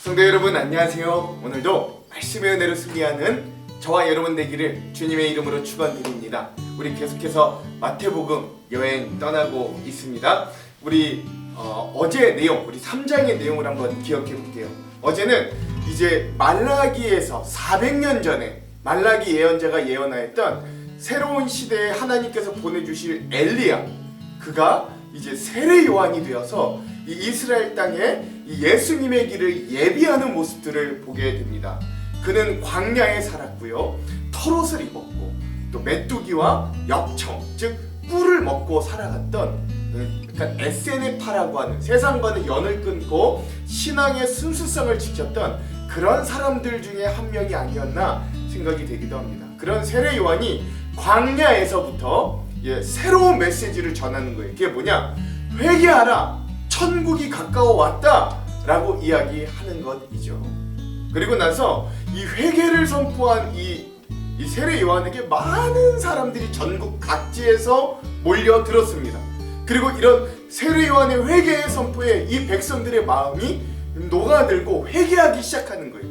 성도 여러분 안녕하세요. 오늘도 말씀의 은혜로 승리하는 저와 여러분 되기를 주님의 이름으로 축원드립니다. 우리 계속해서 마태복음 여행 떠나고 있습니다. 우리 어, 제 내용, 우리 3장의 내용을 한번 기억해 볼게요. 어제는 이제 말라기에서 400년 전에 말라기 예언자가 예언하였던 새로운 시대에 하나님께서 보내주실 엘리야 그가 이제 세례 요한이 되어서 이 이스라엘 땅에 이 예수님의 길을 예비하는 모습들을 보게 됩니다. 그는 광야에 살았고요. 털옷을 입었고 또 메뚜기와 엽청 즉 꿀을 먹고 살아갔던 그러니까 에세네파라고 하는 세상과는 연을 끊고 신앙의 순수성을 지켰던 그런 사람들 중에 한 명이 아니었나 생각이 되기도 합니다. 그런 세례 요한이 광야에서부터 예, 새로운 메시지를 전하는 거예요. 그게 뭐냐? 회개하라. 천국이 가까워 왔다라고 이야기하는 것이죠. 그리고 나서 이 회개를 선포한 이, 이 세례 요한에게 많은 사람들이 전국 각지에서 몰려 들었습니다. 그리고 이런 세례 요한의 회개의 선포에 이 백성들의 마음이 녹아들고 회개하기 시작하는 거예요.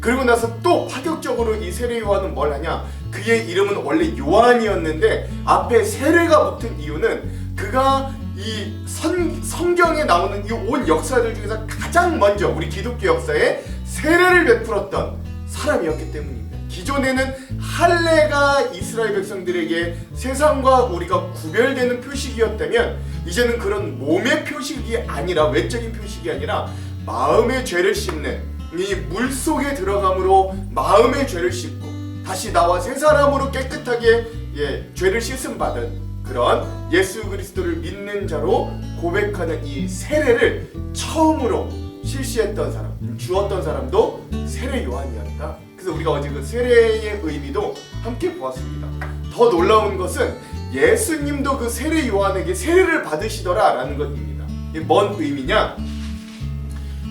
그리고 나서 또 파격적으로 이 세례 요한은 뭘 하냐? 그의 이름은 원래 요한이었는데 앞에 세례가 붙은 이유는 그가 이 선, 성경에 나오는 이 온 역사들 중에서 가장 먼저 우리 기독교 역사에 세례를 베풀었던 사람이었기 때문입니다. 기존에는 할례가 이스라엘 백성들에게 세상과 우리가 구별되는 표식이었다면 이제는 그런 몸의 표식이 아니라 외적인 표식이 아니라 마음의 죄를 씻는 이 물 속에 들어감으로 마음의 죄를 씻고 다시 나와 새 사람으로 깨끗하게 예, 죄를 씻음 받은 그런 예수 그리스도를 믿는 자로 고백하는 이 세례를 처음으로 실시했던 사람, 주었던 사람도 세례 요한이었다. 그래서 우리가 어제 그 세례의 의미도 함께 보았습니다. 더 놀라운 것은 예수님도 그 세례 요한에게 세례를 받으시더라라는 것입니다. 이게 뭔 의미냐?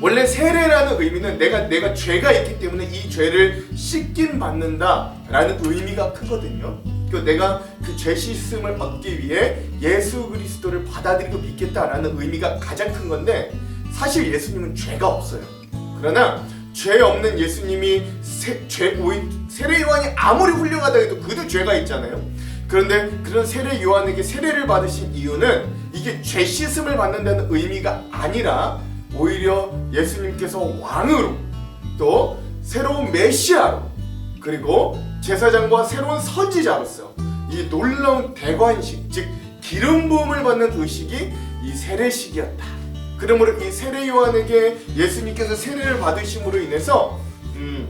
원래 세례라는 의미는 내가 내가 죄가 있기 때문에 이 죄를 씻긴 받는다라는 의미가 크거든요. 그 내가 그 죄 씻음을 얻기 위해 예수 그리스도를 받아들이고 믿겠다라는 의미가 가장 큰 건데 사실 예수님은 죄가 없어요. 그러나 죄 없는 예수님이 세, 죄 오이 세례 요한이 아무리 훌륭하다 해도 그도 죄가 있잖아요. 그런데 그런 세례 요한에게 세례를 받으신 이유는 이게 죄 씻음을 받는다는 의미가 아니라 오히려 예수님께서 왕으로 또 새로운 메시아로 그리고 제사장과 새로운 선지자로서 이 놀라운 대관식 즉 기름 부음을 받는 의식이 이 세례식이었다. 그러므로 이 세례 요한에게 예수님께서 세례를 받으심으로 인해서 음,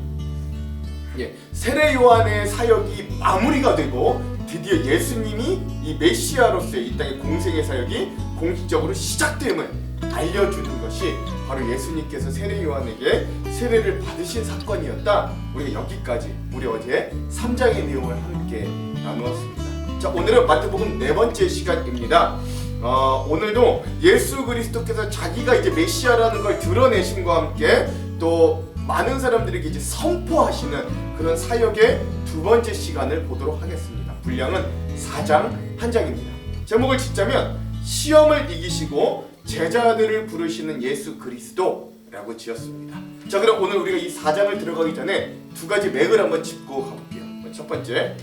예, 세례 요한의 사역이 마무리가 되고 드디어 예수님이 이 메시아로서의 이 땅의 공생의 사역이 공식적으로 시작됨을 알려주는 것이 바로 예수님께서 세례 요한에게 세례를 받으신 사건이었다. 우리가 여기까지 우리 어제 3장의 내용을 함께 나누었습니다. 자 오늘은 마태복음 네 번째 시간입니다. 어, 오늘도 예수 그리스도께서 자기가 이제 메시아라는 걸 드러내심과 함께 또 많은 사람들에게 이제 선포하시는 그런 사역의 두 번째 시간을 보도록 하겠습니다. 분량은 4장 한 장입니다. 제목을 짓자면 시험을 이기시고 제자들을 부르시는 예수 그리스도라고 지었습니다. 자 그럼 오늘 우리가 이 4장을 들어가기 전에 두 가지 맥을 한번 짚고 가볼게요. 첫 번째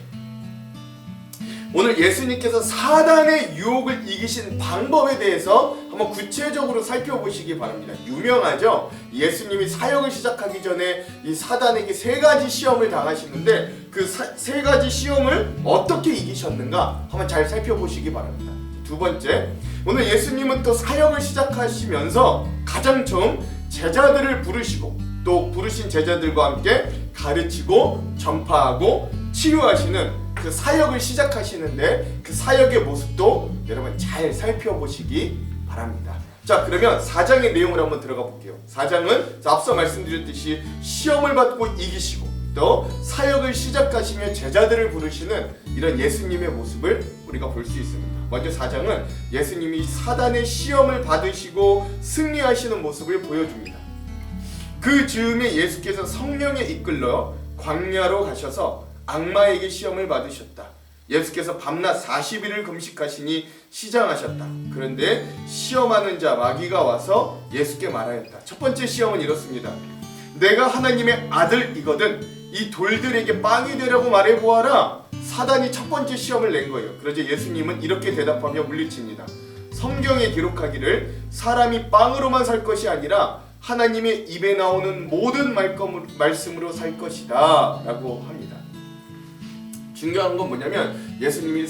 오늘 예수님께서 사단의 유혹을 이기신 방법에 대해서 한번 구체적으로 살펴보시기 바랍니다. 유명하죠? 예수님이 사역을 시작하기 전에 이 사단에게 세 가지 시험을 당하시는데 그 세 가지 시험을 어떻게 이기셨는가 한번 잘 살펴보시기 바랍니다. 두 번째, 오늘 예수님은 또 사역을 시작하시면서 가장 처음 제자들을 부르시고 또 부르신 제자들과 함께 가르치고 전파하고 치유하시는 그 사역을 시작하시는데 그 사역의 모습도 여러분 잘 살펴보시기 바랍니다. 자 그러면 4장의 내용을 한번 들어가 볼게요. 4장은 앞서 말씀드렸듯이 시험을 받고 이기시고 또 사역을 시작하시며 제자들을 부르시는 이런 예수님의 모습을 우리가 볼 수 있습니다. 먼저 4장은 예수님이 사단의 시험을 받으시고 승리하시는 모습을 보여줍니다. 그 즈음에 예수께서 성령에 이끌러 광야로 가셔서 악마에게 시험을 받으셨다. 예수께서 밤낮 40일을 금식하시니 시장하셨다. 그런데 시험하는 자 마귀가 와서 예수께 말하였다. 첫 번째 시험은 이렇습니다. 내가 하나님의 아들이거든 이 돌들에게 빵이 되라고 말해보아라 사단이 첫 번째 시험을 낸 거예요 그러자 예수님은 이렇게 대답하며 물리칩니다 성경에 기록하기를 사람이 빵으로만 살 것이 아니라 하나님의 입에 나오는 모든 말씀으로 살 것이다 라고 합니다 중요한 건 뭐냐면 예수님이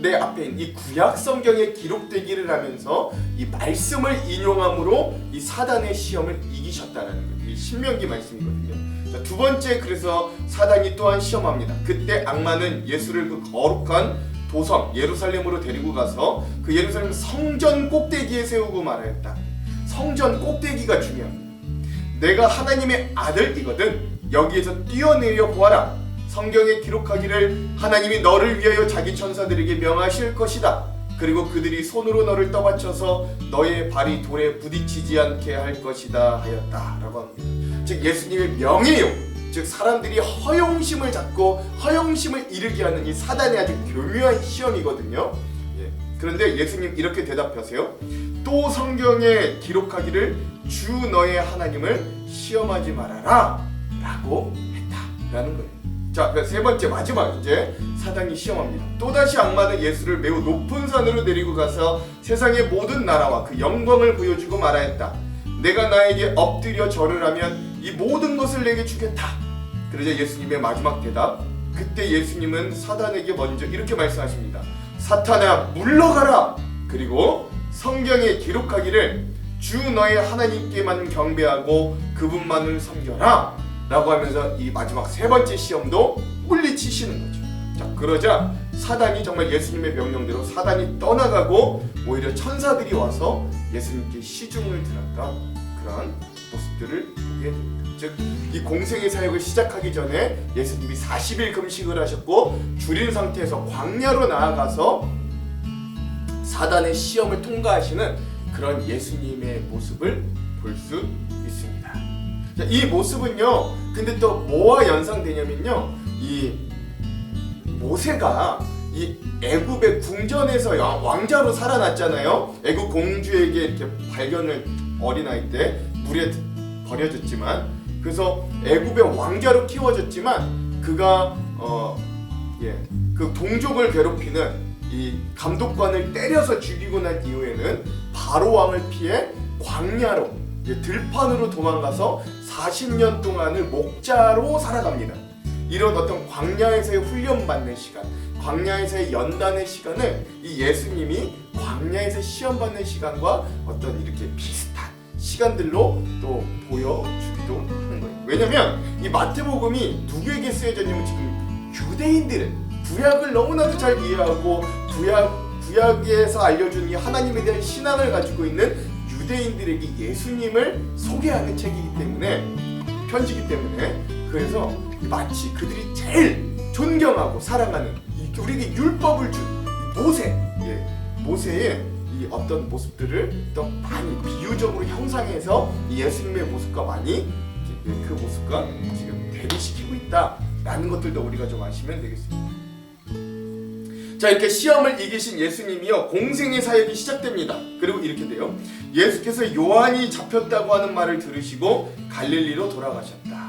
내 앞에 이 구약 성경에 기록되기를 하면서 이 말씀을 인용함으로 이 사단의 시험을 이기셨다라는 거예요. 이 신명기 말씀이거든요. 자, 두 번째 그래서 사단이 또한 시험합니다. 그때 악마는 예수를 그 거룩한 도성 예루살렘으로 데리고 가서 그 예루살렘 성전 꼭대기에 세우고 말하였다. 성전 꼭대기가 중요합니다. 내가 하나님의 아들이거든 여기에서 뛰어내려 보아라 성경에 기록하기를 하나님이 너를 위하여 자기 천사들에게 명하실 것이다 그리고 그들이 손으로 너를 떠받쳐서 너의 발이 돌에 부딪히지 않게 할 것이다 하였다라고 합니다 즉 예수님의 명예요 즉 사람들이 허영심을 잡고 허영심을 이르게 하는 이 사단의 아주 교묘한 시험이거든요 예. 그런데 예수님 이렇게 대답하세요 또 성경에 기록하기를 주 너의 하나님을 시험하지 말아라 라고 했다라는 거예요 자, 그세 번째 마지막 이제 사단이 시험합니다. 또다시 악마는 예수를 매우 높은 산으로 데리고 가서 세상의 모든 나라와 그 영광을 보여주고 말하였다. 내가 나에게 엎드려 절을 하면 이 모든 것을 내게 주겠다. 그러자 예수님의 마지막 대답. 그때 예수님은 사단에게 먼저 이렇게 말씀하십니다. 사탄아 물러가라. 그리고 성경에 기록하기를 주 너의 하나님께만 경배하고 그분만을 섬겨라. 라고 하면서 이 마지막 세 번째 시험도 물리치시는 거죠. 자, 그러자 사단이 정말 예수님의 명령대로 사단이 떠나가고 오히려 천사들이 와서 예수님께 시중을 들었던 그런 모습들을 보게 됩니다. 즉, 이 공생의 사역을 시작하기 전에 예수님이 40일 금식을 하셨고 줄인 상태에서 광야로 나아가서 사단의 시험을 통과하시는 그런 예수님의 모습을 볼 수 있습니다. 자, 이 모습은요. 근데 또 뭐와 연상되냐면요. 이 모세가 이 애굽의 궁전에서 야- 왕자로 살아났잖아요. 애굽 공주에게 이렇게 발견을 어린아이 때 물에 버려졌지만 그래서 애굽의 왕자로 키워졌지만 그가 어 예 그 동족을 괴롭히는 이 감독관을 때려서 죽이고 난 이후에는 바로 왕을 피해 광야로 이제 들판으로 도망가서 40년 동안을 목자로 살아갑니다. 이런 어떤 광야에서의 훈련받는 시간, 광야에서의 연단의 시간을 이 예수님이 광야에서 시험받는 시간과 어떤 이렇게 비슷한 시간들로 또 보여주기도 하는 거예요. 왜냐면 이 마태복음이 누구에게 쓰여졌냐면 지금 유대인들은 구약을 너무나도 잘 이해하고 구약 구약에서 알려준 이 하나님에 대한 신앙을 가지고 있는 유대인들에게 예수님을 소개하는 책이기 때문에 편지기 때문에 그래서 마치 그들이 제일 존경하고 사랑하는 이 우리에게 율법을 준이 모세, 예, 모세의 이 어떤 모습들을 또 많이 비유적으로 형상해서 이 예수님의 모습과 많이 이제 그 모습과 지금 대비시키고 있다라는 것들도 우리가 좀 아시면 되겠습니다. 자 이렇게 시험을 이기신 예수님이요 공생의 사역이 시작됩니다. 그리고 이렇게 돼요. 예수께서 요한이 잡혔다고 하는 말을 들으시고 갈릴리로 돌아가셨다.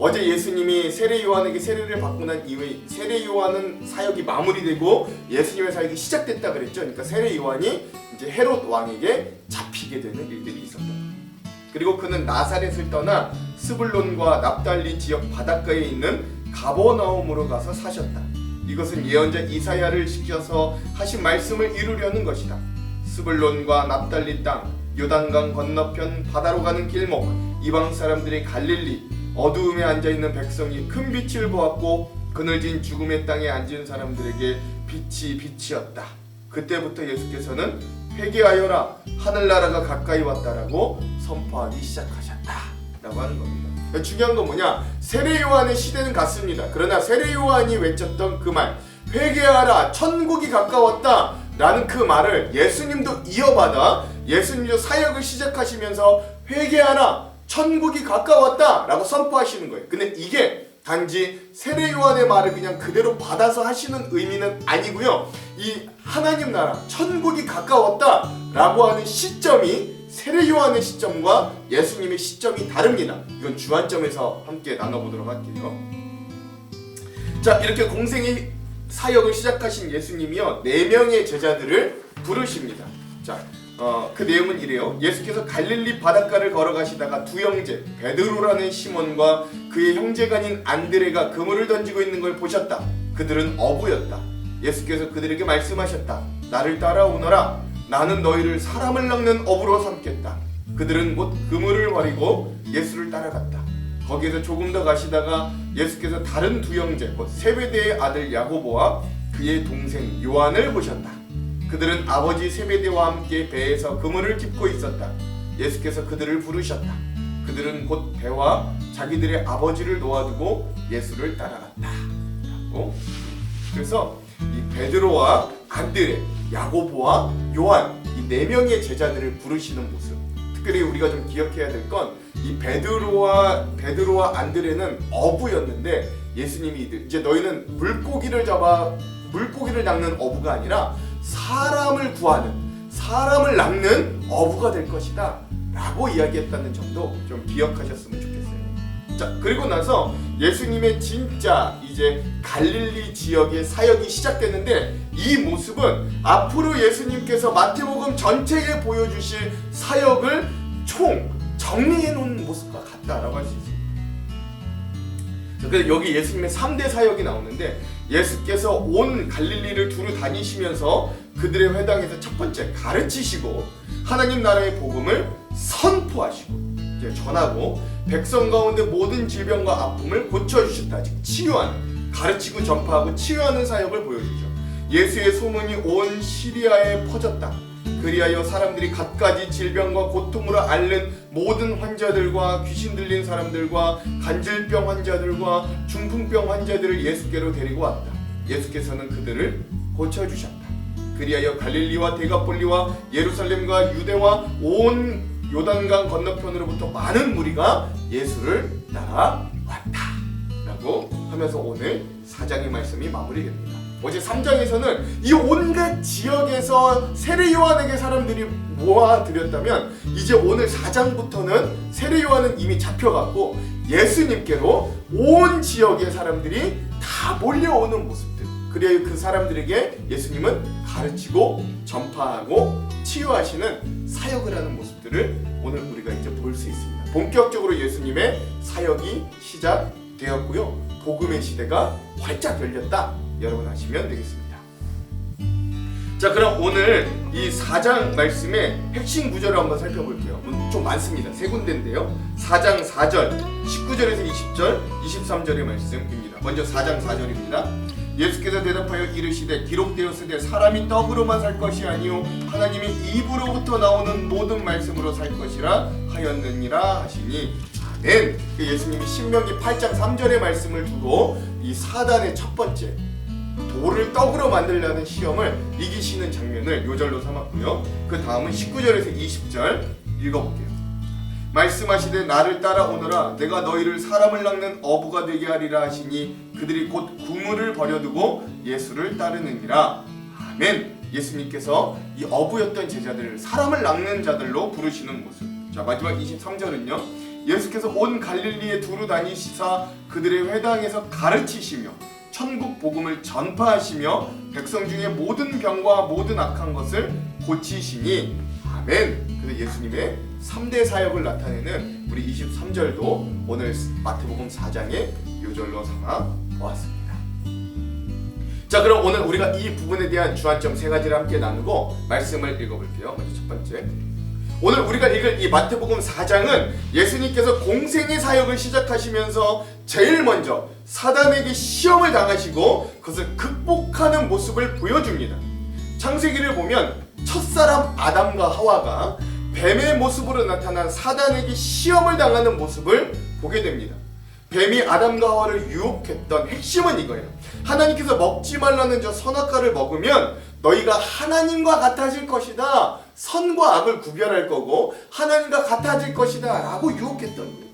즉 어제 예수님이 세례 요한에게 세례를 받고 난 이후에 세례 요한은 사역이 마무리되고 예수님의 사역이 시작됐다 그랬죠. 그러니까 세례 요한이 이제 헤롯 왕에게 잡히게 되는 일들이 있었다. 그리고 그는 나사렛을 떠나 스불론과 납달리 지역 바닷가에 있는 가버나움으로 가서 사셨다. 이것은 예언자 이사야를 시켜서 하신 말씀을 이루려는 것이다. 스불론과 납달리 땅, 요단강 건너편 바다로 가는 길목, 이방 사람들의 갈릴리, 어두움에 앉아 있는 백성이 큰 빛을 보았고 그늘진 죽음의 땅에 앉은 사람들에게 빛이 빛이었다. 그때부터 예수께서는 회개하여라 하늘나라가 가까이 왔다라고 선포하기 시작하셨다라고 하는 겁니다. 중요한 건 뭐냐? 세례 요한의 시대는 같습니다. 그러나 세례 요한이 외쳤던 그 말, 회개하라, 천국이 가까웠다. 라는 그 말을 예수님도 이어받아 예수님도 사역을 시작하시면서 회개하라, 천국이 가까웠다. 라고 선포하시는 거예요. 근데 이게 단지 세례 요한의 말을 그냥 그대로 받아서 하시는 의미는 아니고요. 이 하나님 나라, 천국이 가까웠다. 라고 하는 시점이 세례 요한의 시점과 예수님의 시점이 다릅니다. 이건 주안점에서 함께 나눠보도록 할게요. 자 이렇게 공생의 사역을 시작하신 예수님이요 네 명의 제자들을 부르십니다. 자. 어, 그 내용은 이래요. 예수께서 갈릴리 바닷가를 걸어가시다가 두 형제 베드로라는 시몬과 그의 아닌 안드레가 그물을 던지고 있는 걸 보셨다. 그들은 어부였다. 예수께서 그들에게 말씀하셨다. 나를 따라오너라. 나는 너희를 사람을 낚는 어부로 삼겠다. 그들은 곧 그물을 버리고 예수를 따라갔다. 거기에서 조금 더 가시다가 예수께서 다른 두 형제 곧 세베대의 아들 야고보와 그의 동생 요한을 보셨다. 그들은 아버지 세베대와 함께 배에서 그물을 깁고 있었다. 예수께서 그들을 부르셨다. 그들은 곧 배와 자기들의 아버지를 놓아두고 예수를 따라갔다. 그래서 이 베드로와 안드레, 야고보와 요한 이 네 명의 제자들을 부르시는 모습. 특별히 우리가 좀 기억해야 될 건 이 베드로와 베드로와 안드레는 어부였는데 예수님이 이제 너희는 물고기를 잡아 물고기를 낚는 어부가 아니라 사람을 구하는 사람을 낚는 어부가 될 것이다 라고 이야기했다는 점도 좀 기억하셨으면 좋겠어요. 자 그리고 나서 예수님의 진짜 이제 갈릴리 지역의 사역이 시작되는데 이 모습은 앞으로 예수님께서 마태복음 전체에 보여주실 사역을 총 정리해 놓은 모습과 같다라고 할 수 있습니다. 자, 그래서 여기 예수님의 3대 사역이 나오는데 예수께서 온 갈릴리를 두루 다니시면서 그들의 회당에서 첫 번째 가르치시고 하나님 나라의 복음을 선포하시고 전하고 백성 가운데 모든 질병과 아픔을 고쳐주셨다. 즉 치유하는 가르치고 전파하고 치유하는 사역을 보여주죠. 예수의 소문이 온 시리아에 퍼졌다. 그리하여 사람들이 갖가지 질병과 고통으로 앓는 모든 환자들과 귀신 들린 사람들과 간질병 환자들과 중풍병 환자들을 예수께로 데리고 왔다. 예수께서는 그들을 고쳐주셨다. 그리하여 갈릴리와 대가폴리와 예루살렘과 유대와 온 요단강 건너편으로부터 많은 무리가 예수를 따라왔다. 라고 하면서 오늘 사장의 말씀이 마무리됩니다. 어제 3장에서는 이 온갖 지역에서 세례 요한에게 사람들이 모아들였다면 이제 오늘 4장부터는 세례 요한은 이미 잡혀갔고 예수님께로 온 지역의 사람들이 다 몰려오는 모습들. 그래야 그 사람들에게 예수님은 가르치고 전파하고 치유하시는 사역을 하는 모습들을 오늘 우리가 이제 볼 수 있습니다. 본격적으로 예수님의 사역이 시작되었고요. 복음의 시대가 활짝 열렸다. 여러분 아시면 되겠습니다. 자, 그럼 오늘 이 4장 말씀의 핵심 구절을 한번 살펴볼게요. 음, 좀 많습니다. 세 군데인데요. 4장 4절, 19절에서 20절, 23절의 말씀입니다. 먼저 4장 4절입니다. 예수께서 대답하여 이르시되 기록되었으되 사람이 떡으로만 살 것이 아니요 하나님이 입으로부터 나오는 모든 말씀으로 살 것이라 하였느니라 하시니 아멘. 그 예수님이 신명기 8장 3절의 말씀을 두고 이 사단의 첫 번째 돌을 떡으로 만들려는 시험을 이기시는 장면을 요절로 삼았고요. 그 다음은 19절에서 20절 읽어볼게요. 말씀하시되 나를 따라오너라 내가 너희를 사람을 낚는 어부가 되게 하리라 하시니 그들이 곧 구물을 버려두고 예수를 따르느니라 아멘 예수님께서 이 어부였던 제자들을 사람을 낚는 자들로 부르시는 모습 자 마지막 23절은요 예수께서 온 갈릴리에 두루 다니시사 그들의 회당에서 가르치시며 천국 복음을 전파하시며 백성 중에 모든 병과 모든 악한 것을 고치시니 아멘. 그래서 예수님의 3대 사역을 나타내는 우리 23절도 오늘 마태복음 4장의 요절로 삼아 보았습니다. 자, 그럼 오늘 우리가 이 부분에 대한 주안점 세 가지를 함께 나누고 말씀을 읽어볼게요. 먼저 첫 번째. 오늘 우리가 읽을 이 마태복음 4장은 예수님께서 공생의 사역을 시작하시면서 제일 먼저 사단에게 시험을 당하시고 그것을 극복하는 모습을 보여줍니다. 창세기를 보면 첫사람 아담과 하와가 뱀의 모습으로 나타난 사단에게 시험을 당하는 모습을 보게 됩니다. 뱀이 아담과 하와를 유혹했던 핵심은 이거예요. 하나님께서 먹지 말라는 저 선악과를 먹으면 너희가 하나님과 같아질 것이다. 선과 악을 구별할 거고 하나님과 같아질 것이다. 라고 유혹했던 거예요.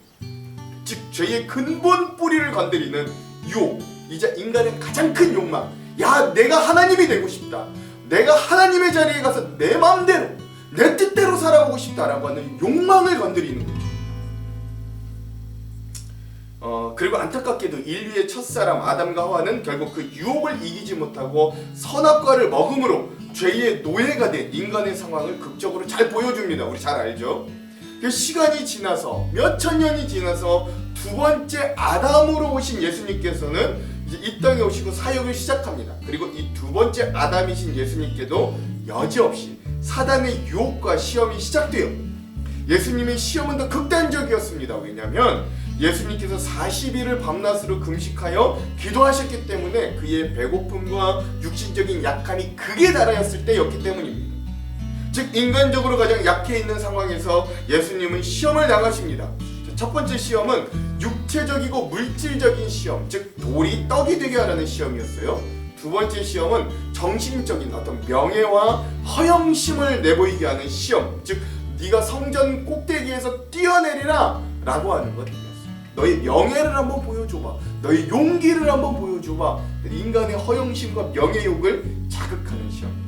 즉 죄의 근본 뿌리를 건드리는 유혹. 이제 인간의 가장 큰 욕망. 야, 내가 하나님이 되고 싶다. 내가 하나님의 자리에 가서 내 마음대로 내 뜻대로 살아보고 싶다라고 하는 욕망을 건드리는 거죠. 어, 그리고 안타깝게도 인류의 첫사람 아담과 하와는 결국 그 유혹을 이기지 못하고 선악과를 먹음으로 죄의 노예가 된 인간의 상황을 극적으로 잘 보여줍니다. 우리 잘 알죠? 그 시간이 지나서 몇 천 년이 지나서 두 번째 아담으로 오신 예수님께서는 이제 이 땅에 오시고 사역을 시작합니다. 그리고 이 두 번째 아담이신 예수님께도 여지없이 사단의 유혹과 시험이 시작돼요. 예수님의 시험은 더 극단적이었습니다. 왜냐하면 예수님께서 40일을 밤낮으로 금식하여 기도하셨기 때문에 그의 배고픔과 육신적인 약함이 극에 달하였을 때였기 때문입니다. 즉 인간적으로 가장 약해 있는 상황에서 예수님은 시험을 당하십니다. 첫 번째 시험은 육체적이고 물질적인 시험, 즉 돌이 떡이 되게 하라는 시험이었어요. 두 번째 시험은 정신적인 어떤 명예와 허영심을 내보이게 하는 시험, 즉 네가 성전 꼭대기에서 뛰어내리라 라고 하는 것이었어요. 너의 명예를 한번 보여줘봐. 너의 용기를 한번 보여줘봐. 인간의 허영심과 명예욕을 자극하는 시험.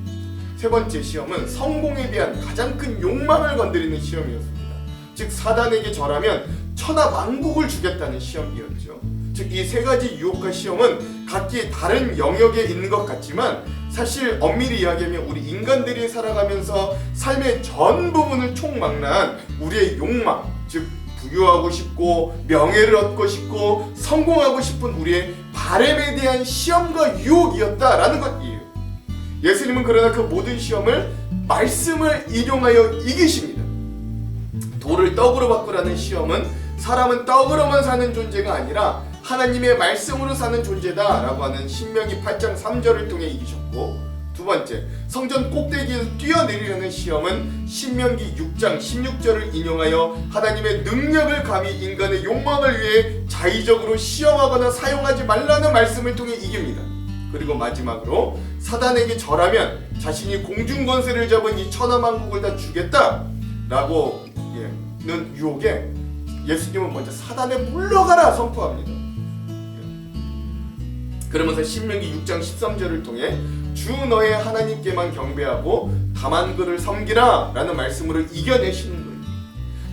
세 번째 시험은 성공에 대한 가장 큰 욕망을 건드리는 시험이었습니다. 즉 사단에게 절하면 천하 만국을 주겠다는 시험이었죠. 즉 이 세 가지 유혹과 시험은 각기 다른 영역에 있는 것 같지만 사실 엄밀히 이야기하면 우리 인간들이 살아가면서 삶의 전 부분을 총망라한 우리의 욕망, 즉 부유하고 싶고 명예를 얻고 싶고 성공하고 싶은 우리의 바램에 대한 시험과 유혹이었다라는 것이에요. 예수님은 그러나 그 모든 시험을 말씀을 인용하여 이기십니다. 돌을 떡으로 바꾸라는 시험은 사람은 떡으로만 사는 존재가 아니라 하나님의 말씀으로 사는 존재다라고 하는 신명기 8장 3절을 통해 이기셨고 두 번째 성전 꼭대기에서 뛰어내리려는 시험은 신명기 6장 16절을 인용하여 하나님의 능력을 감히 인간의 욕망을 위해 자의적으로 시험하거나 사용하지 말라는 말씀을 통해 이깁니다. 그리고 마지막으로 사단에게 절하면 자신이 공중 권세를 잡은 이 천하만국을 다 주겠다라고 는 유혹에 예수님은 먼저 사단에 물러가라 선포합니다. 그러면서 신명기 6장 13절을 통해 주 너의 하나님께만 경배하고 다만 그를 섬기라 라는 말씀으로 이겨내시는 거예요.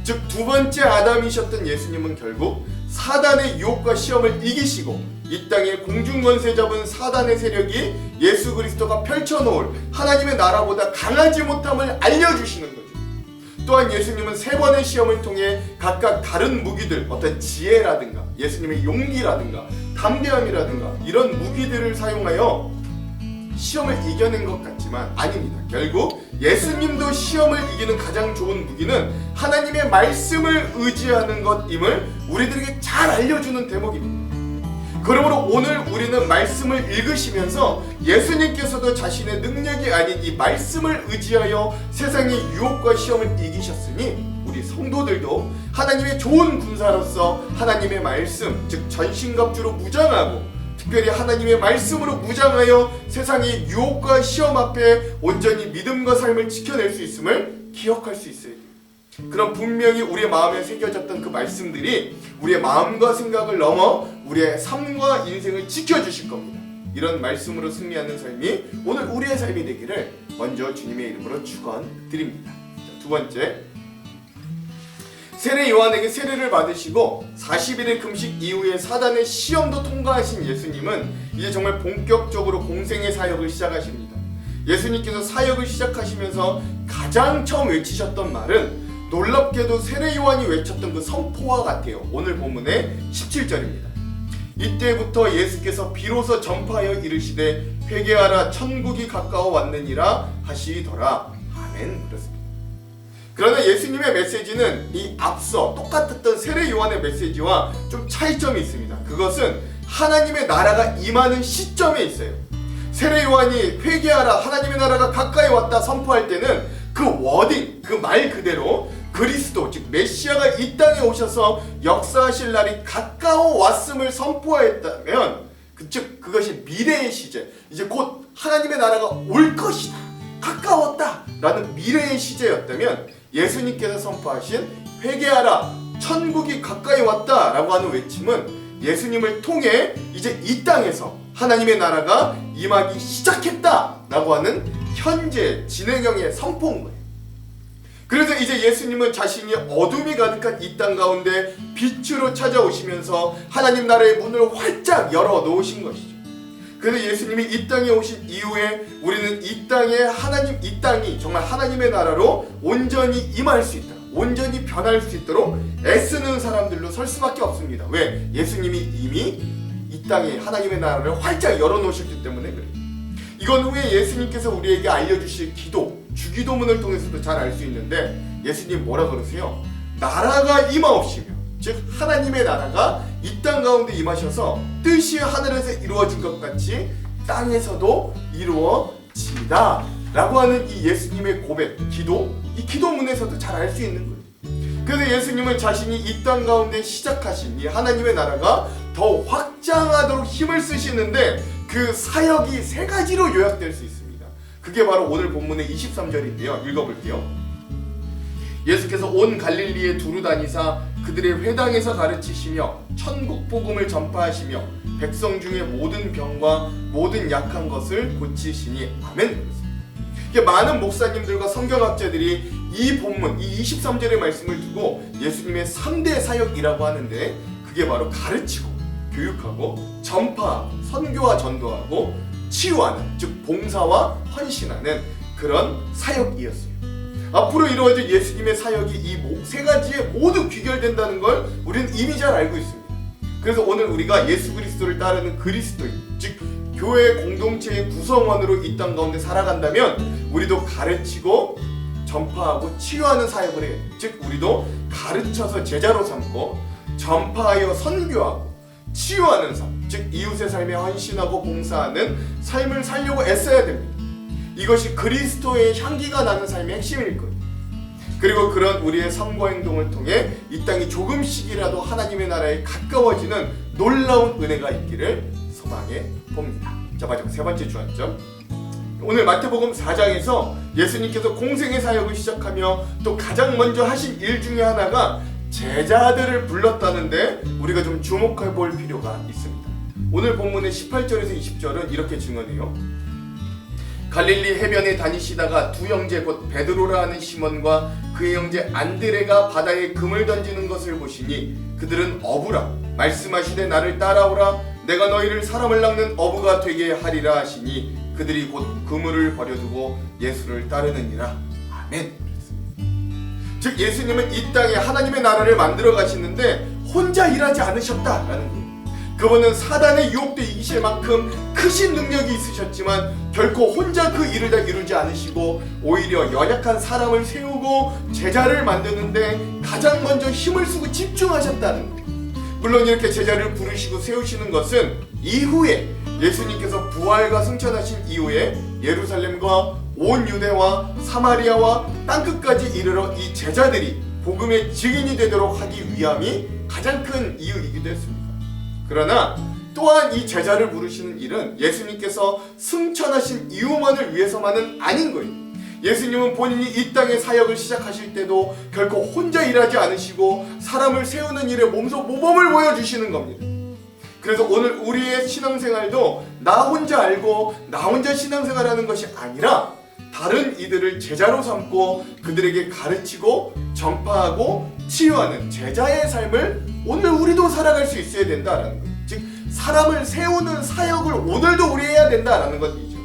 즉 두 번째 아담이셨던 예수님은 결국 사단의 유혹과 시험을 이기시고 이 땅에 공중권세 잡은 사단의 세력이 예수 그리스도가 펼쳐놓을 하나님의 나라보다 강하지 못함을 알려주시는 거죠. 또한 예수님은 세 번의 시험을 통해 각각 다른 무기들, 어떤 지혜라든가 예수님의 용기라든가 담대함이라든가 이런 무기들을 사용하여 시험을 이겨낸 것 같지만 아닙니다. 결국 예수님도 시험을 이기는 가장 좋은 무기는 하나님의 말씀을 의지하는 것임을 우리들에게 잘 알려주는 대목입니다. 그러므로 오늘 우리는 말씀을 읽으시면서 예수님께서도 자신의 능력이 아닌 이 말씀을 의지하여 세상의 유혹과 시험을 이기셨으니 우리 성도들도 하나님의 좋은 군사로서 하나님의 말씀, 즉 전신갑주로 무장하고 특별히 하나님의 말씀으로 무장하여 세상의 유혹과 시험 앞에 온전히 믿음과 삶을 지켜낼 수 있음을 기억할 수 있어야 돼요. 그럼 분명히 우리의 마음에 새겨졌던 그 말씀들이 우리의 마음과 생각을 넘어 우리의 삶과 인생을 지켜주실 겁니다. 이런 말씀으로 승리하는 삶이 오늘 우리의 삶이 되기를 먼저 주님의 이름으로 축원드립니다. 두 번째, 세례 요한에게 세례를 받으시고 40일의 금식 이후에 사단의 시험도 통과하신 예수님은 이제 정말 본격적으로 공생의 사역을 시작하십니다. 예수님께서 사역을 시작하시면서 가장 처음 외치셨던 말은 놀랍게도 세례 요한이 외쳤던 그 선포와 같아요. 오늘 본문의 17절입니다. 이때부터 예수께서 비로소 전파하여 이르시되 회개하라 천국이 가까워 왔느니라 하시더라. 아멘. 그렇습니다. 그러나 예수님의 메시지는 이 앞서 똑같았던 세례 요한의 메시지와 좀 차이점이 있습니다. 그것은 하나님의 나라가 임하는 시점에 있어요. 세례 요한이 회개하라 하나님의 나라가 가까이 왔다 선포할 때는 그 워딩 그 말 그대로 그리스도 즉 메시아가 이 땅에 오셔서 역사하실 날이 가까워 왔음을 선포했다면 그 즉 그것이 미래의 시제 이제 곧 하나님의 나라가 올 것이다 가까웠다라는 미래의 시제였다면 예수님께서 선포하신 회개하라 천국이 가까이 왔다라고 하는 외침은 예수님을 통해 이제 이 땅에서 하나님의 나라가 임하기 시작했다라고 하는 현재 진행형의 선포인 거예요. 이제 예수님은 자신이 어둠이 가득한 이 땅 가운데 빛으로 찾아오시면서 하나님 나라의 문을 활짝 열어 놓으신 것이죠. 그래서 예수님이 이 땅에 오신 이후에 우리는 이 땅에 하나님 이 땅이 정말 하나님의 나라로 온전히 임할 수 있다. 온전히 변할 수 있도록 애쓰는 사람들로 설 수밖에 없습니다. 왜? 예수님이 이미 이 땅에 하나님의 나라를 활짝 열어 놓으셨기 때문에 그래요. 이건 후에 예수님께서 우리에게 알려주실 기도, 주기도문을 통해서도 잘 알 수 있는데 예수님 뭐라 그러세요? 나라가 임하옵시며 즉 하나님의 나라가 이 땅 가운데 임하셔서 뜻이 하늘에서 이루어진 것 같이 땅에서도 이루어지다 라고 하는 이 예수님의 고백, 기도 이 기도문에서도 잘 알 수 있는 거예요. 그래서 예수님은 자신이 이 땅 가운데 시작하신 이 하나님의 나라가 더 확장하도록 힘을 쓰시는데 그 사역이 세 가지로 요약될 수 있습니다. 그게 바로 오늘 본문의 23절인데요. 읽어볼게요 예수께서 온 갈릴리에 두루 다니사 그들의 회당에서 가르치시며 천국 복음을 전파하시며 백성 중에 모든 병과 모든 약한 것을 고치시니 아멘. 이게 많은 목사님들과 성경학자들이 이 본문 이 23절의 말씀을 두고 예수님의 3대 사역이라고 하는데 그게 바로 가르치고 교육하고 전파 선교와 전도하고 치유하는 즉 봉사와 헌신하는 그런 사역이었어요. 앞으로 이루어질 예수님의 사역이 이 세 가지에 모두 귀결된다는 걸 우리는 이미 잘 알고 있습니다. 그래서 오늘 우리가 예수 그리스도를 따르는 그리스도인, 즉 교회 공동체의 구성원으로 이 땅 가운데 살아간다면 우리도 가르치고 전파하고 치유하는 사역을 해요. 즉 우리도 가르쳐서 제자로 삼고 전파하여 선교하고 치유하는 삶, 즉 이웃의 삶에 헌신하고 봉사하는 삶을 살려고 애써야 됩니다. 이것이 그리스도의 향기가 나는 삶의 핵심일 거예요. 그리고 그런 우리의 삶과 행동을 통해 이 땅이 조금씩이라도 하나님의 나라에 가까워지는 놀라운 은혜가 있기를 소망해 봅니다. 자, 마지막 세 번째 주안점. 오늘 마태복음 4장에서 예수님께서 공생의 사역을 시작하며 또 가장 먼저 하신 일 중에 하나가 제자들을 불렀다는데 우리가 좀 주목해 볼 필요가 있습니다. 오늘 본문의 18절에서 20절은 이렇게 증언해요. 갈릴리 해변에 다니시다가 두 형제 곧 베드로라 하는 시몬과 그의 형제 안드레가 바다에 금을 던지는 것을 보시니 그들은 어부라 말씀하시되 나를 따라오라 내가 너희를 사람을 낚는 어부가 되게 하리라 하시니 그들이 곧 그물을 버려두고 예수를 따르느니라 아멘. 즉 예수님은 이 땅에 하나님의 나라를 만들어 가시는데 혼자 일하지 않으셨다라는 거예요. 그분은 사단의 유혹도 이기실 만큼 크신 능력이 있으셨지만 결코 혼자 그 일을 다 이루지 않으시고 오히려 연약한 사람을 세우고 제자를 만드는데 가장 먼저 힘을 쓰고 집중하셨다는 거예요. 물론 이렇게 제자를 부르시고 세우시는 것은 이후에 예수님께서 부활과 승천하신 이후에 예루살렘과 온 유대와 사마리아와 땅끝까지 이르러 이 제자들이 복음의 증인이 되도록 하기 위함이 가장 큰 이유이기도 했습니다. 그러나 또한 이 제자를 부르시는 일은 예수님께서 승천하신 이유만을 위해서만은 아닌 거예요. 예수님은 본인이 이 땅의 사역을 시작하실 때도 결코 혼자 일하지 않으시고 사람을 세우는 일에 몸소 모범을 보여주시는 겁니다. 그래서 오늘 우리의 신앙생활도 나 혼자 알고 나 혼자 신앙생활하는 것이 아니라 다른 이들을 제자로 삼고 그들에게 가르치고 전파하고 치유하는 제자의 삶을 오늘 우리도 살아갈 수 있어야 된다라는 것. 즉 사람을 세우는 사역을 오늘도 우리 해야 된다라는 것이죠.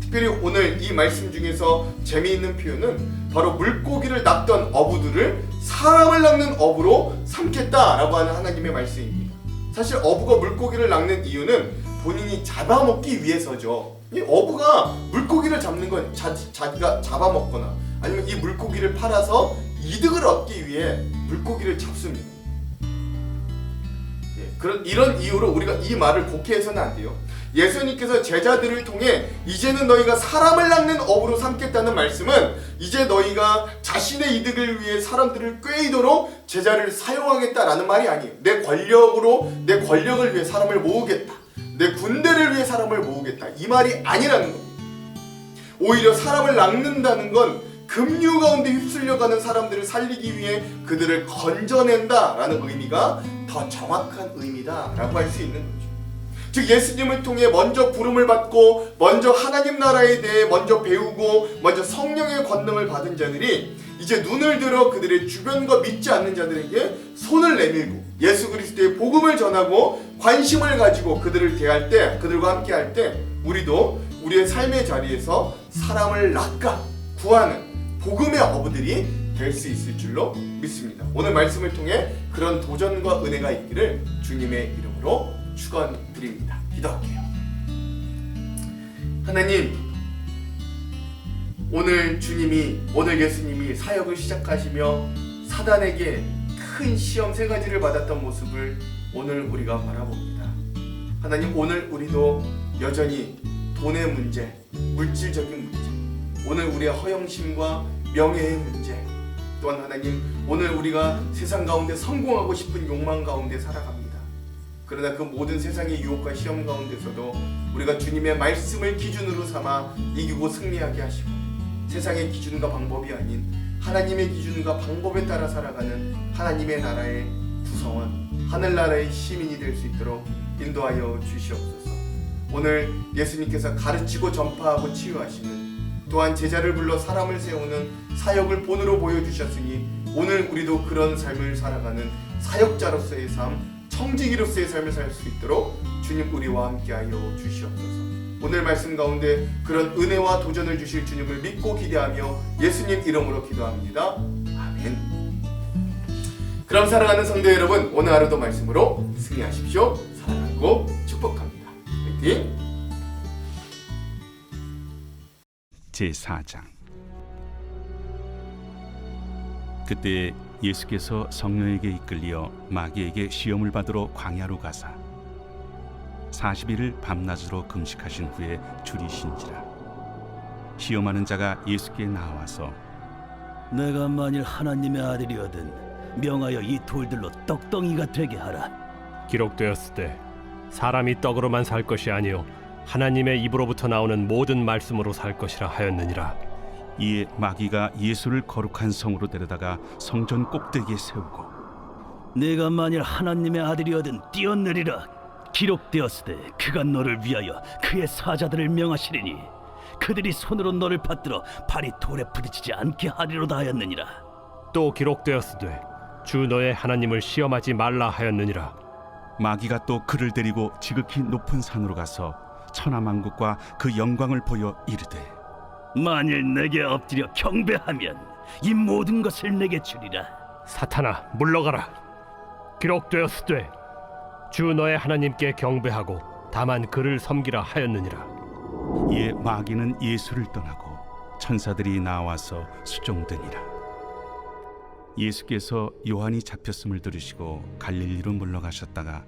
특별히 오늘 이 말씀 중에서 재미있는 표현은 바로 물고기를 낚던 어부들을 사람을 낚는 어부로 삼겠다라고 하는 하나님의 말씀입니다. 사실 어부가 물고기를 낚는 이유는 본인이 잡아먹기 위해서죠. 이 어부가 물고기를 잡는 건 자, 자기가 잡아먹거나 아니면 이 물고기를 팔아서 이득을 얻기 위해 물고기를 잡습니다. 예, 그런 이런 이유로 우리가 이 말을 곡해해서는 안 돼요. 예수님께서 제자들을 통해 이제는 너희가 사람을 낚는 업으로 삼겠다는 말씀은 이제 너희가 자신의 이득을 위해 사람들을 꾀이도록 제자를 사용하겠다라는 말이 아니에요. 내 권력으로 내 권력을 위해 사람을 모으겠다. 내 군대를 위해 사람을 모으겠다. 이 말이 아니라는 겁니다. 오히려 사람을 낚는다는 건 급류 가운데 휩쓸려가는 사람들을 살리기 위해 그들을 건져낸다라는 의미가 더 정확한 의미다라고 할 수 있는 거죠. 즉 예수님을 통해 먼저 부름을 받고 먼저 하나님 나라에 대해 먼저 배우고 먼저 성령의 권능을 받은 자들이 이제 눈을 들어 그들의 주변과 믿지 않는 자들에게 손을 내밀고 예수 그리스도의 복음을 전하고 관심을 가지고 그들을 대할 때 그들과 함께 할 때 우리도 우리의 삶의 자리에서 사람을 낚아 구하는 복음의 어부들이 될 수 있을 줄로 믿습니다. 오늘 말씀을 통해 그런 도전과 은혜가 있기를 주님의 이름으로 축원드립니다. 기도할게요. 하나님 오늘 주님이 오늘 예수님이 사역을 시작하시며 사단에게 큰 시험 세 가지를 받았던 모습을 오늘 우리가 바라봅니다. 하나님 오늘 우리도 여전히 돈의 문제, 물질적인 오늘 우리의 허영심과 명예의 문제, 또한 하나님 오늘 우리가 세상 가운데 성공하고 싶은 욕망 가운데 살아갑니다. 그러나 그 모든 세상의 유혹과 시험 가운데서도 우리가 주님의 말씀을 기준으로 삼아 이기고 승리하게 하시고 세상의 기준과 방법이 아닌 하나님의 기준과 방법에 따라 살아가는 하나님의 나라의 구성원 하늘나라의 시민이 될 수 있도록 인도하여 주시옵소서. 오늘 예수님께서 가르치고 전파하고 치유하시는 또한 제자를 불러 사람을 세우는 사역을 본으로 보여주셨으니 오늘 우리도 그런 삶을 살아가는 사역자로서의 삶, 청지기로서의 삶을 살 수 있도록 주님 우리와 함께하여 주시옵소서. 오늘 말씀 가운데 그런 은혜와 도전을 주실 주님을 믿고 기대하며 예수님 이름으로 기도합니다. 아멘. 그럼 사랑하는 성도 여러분, 오늘 하루도 말씀으로 승리하십시오. 사랑하고 축복합니다. 화이팅! 제4장 그때 예수께서 성령에게 이끌려 마귀에게 시험을 받으러 광야로 가사 40일을 밤낮으로 금식하신 후에 줄이신지라 시험하는 자가 예수께 나와서 내가 만일 하나님의 아들이거든 명하여 이 돌들로 떡덩이가 되게 하라. 기록되었을 때 사람이 떡으로만 살 것이 아니요 하나님의 입으로부터 나오는 모든 말씀으로 살 것이라 하였느니라 이에 마귀가 예수를 거룩한 성으로 데려다가 성전 꼭대기에 세우고 내가 만일 하나님의 아들이거든 뛰어내리라. 기록되었으되 그가 너를 위하여 그의 사자들을 명하시리니 그들이 손으로 너를 받들어 발이 돌에 부딪히지 않게 하리로다 하였느니라. 또 기록되었으되 주 너의 하나님을 시험하지 말라 하였느니라 마귀가 또 그를 데리고 지극히 높은 산으로 가서 천하만국과 그 영광을 보여 이르되 만일 내게 엎드려 경배하면 이 모든 것을 내게 주리라. 사탄아 물러가라 기록되었으되 주 너의 하나님께 경배하고 다만 그를 섬기라 하였느니라 이에 마귀는 예수를 떠나고 천사들이 나와서 수종되니라. 예수께서 요한이 잡혔음을 들으시고 갈릴리로 물러가셨다가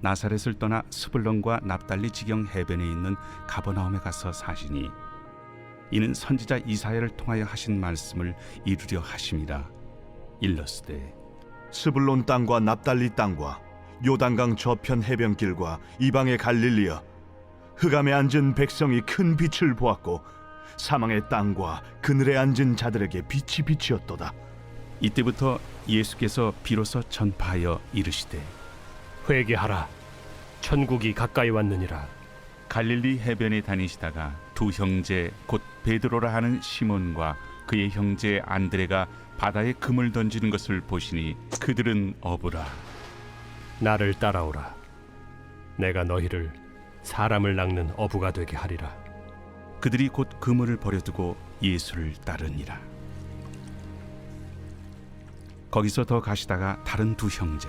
나사렛을 떠나 스불론과 납달리 지경 해변에 있는 가버나움에 가서 사시니 이는 선지자 이사야를 통하여 하신 말씀을 이루려 하심이라 일러스되 스불론 땅과 납달리 땅과 요단강 저편 해변길과 이방의 갈릴리여 흑암에 앉은 백성이 큰 빛을 보았고 사망의 땅과 그늘에 앉은 자들에게 빛이 빛이었도다. 이때부터 예수께서 비로소 전파하여 이르시되 회개하라. 천국이 가까이 왔느니라. 갈릴리 해변에 다니시다가 두 형제 곧 베드로라 하는 시몬과 그의 형제 안드레가 바다에 금을 던지는 것을 보시니 그들은 어부라. 나를 따라오라. 내가 너희를 사람을 낚는 어부가 되게 하리라. 그들이 곧 그물을 버려두고 예수를 따르니라. 거기서 더 가시다가 다른 두 형제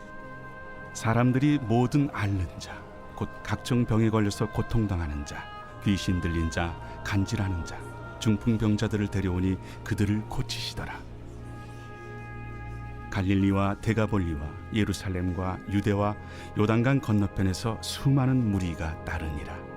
사람들이 모든 앓는 자 곧 각종 병에 걸려서 고통당하는 자 귀신 들린 자 간질하는 자 중풍병자들을 데려오니 그들을 고치시더라. 갈릴리와 데가볼리와 예루살렘과 유대와 요단강 건너편에서 수많은 무리가 따르니라